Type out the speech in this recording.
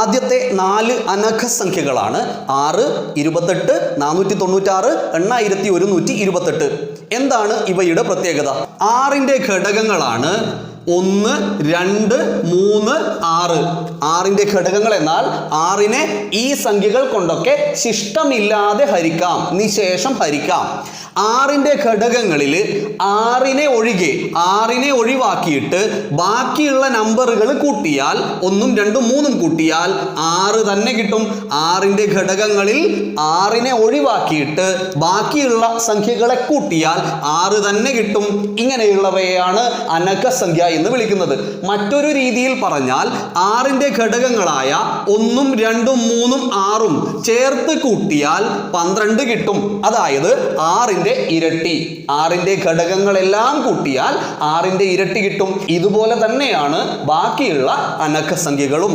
ആദ്യത്തെ നാല് അനഘ സംഖ്യകളാണ് ആറ് ഇരുപത്തെട്ട് നാനൂറ്റി തൊണ്ണൂറ്റാറ് എണ്ണായിരത്തി ഒരുന്നൂറ്റി ഇരുപത്തെട്ട് എന്താണ് ഇവയുടെ പ്രത്യേകത? ആറിന്റെ ഘടകങ്ങളാണ് ഒന്ന് രണ്ട് മൂന്ന് ആറ്. ആറിന്റെ ഘടകങ്ങൾ എന്നാൽ ആറിനെ ഈ സംഖ്യകൾ കൊണ്ടൊക്കെ ശിഷ്ടമില്ലാതെ ഹരിക്കാം. നിശേഷം ഹരിക്കാം. ആറിന്റെ ഘടകങ്ങളിൽ ആറിനെ ഒഴികെ ആറിനെ ഒഴിവാക്കിയിട്ട് ബാക്കിയുള്ള നമ്പറുകൾ കൂട്ടിയാൽ ഒന്നും രണ്ടും മൂന്നും കൂട്ടിയാൽ ആറ് തന്നെ കിട്ടും. ആറിന്റെ ഘടകങ്ങളിൽ ആറിനെ ഒഴിവാക്കിയിട്ട് ബാക്കിയുള്ള സംഖ്യകളെ കൂട്ടിയാൽ ആറ് തന്നെ കിട്ടും. ഇങ്ങനെയുള്ളവയാണ് അനക്ക സംഖ്യ എന്ന് വിളിക്കുന്നത്. മറ്റൊരു രീതിയിൽ പറഞ്ഞാൽ ആറിന്റെ ഘടകങ്ങളായ ഒന്നും രണ്ടും മൂന്നും ആറും ചേർത്ത് കൂട്ടിയാൽ പന്ത്രണ്ട് കിട്ടും. അതായത് ആറിന്റെ ഇരട്ടി ആറിന്റെ ഘടകങ്ങളെല്ലാം കൂട്ടിയാൽ ആറിന്റെ ഇരട്ടി കിട്ടും. ഇതുപോലെ തന്നെയാണ് ബാക്കിയുള്ള അനക്ക സംഖ്യകളും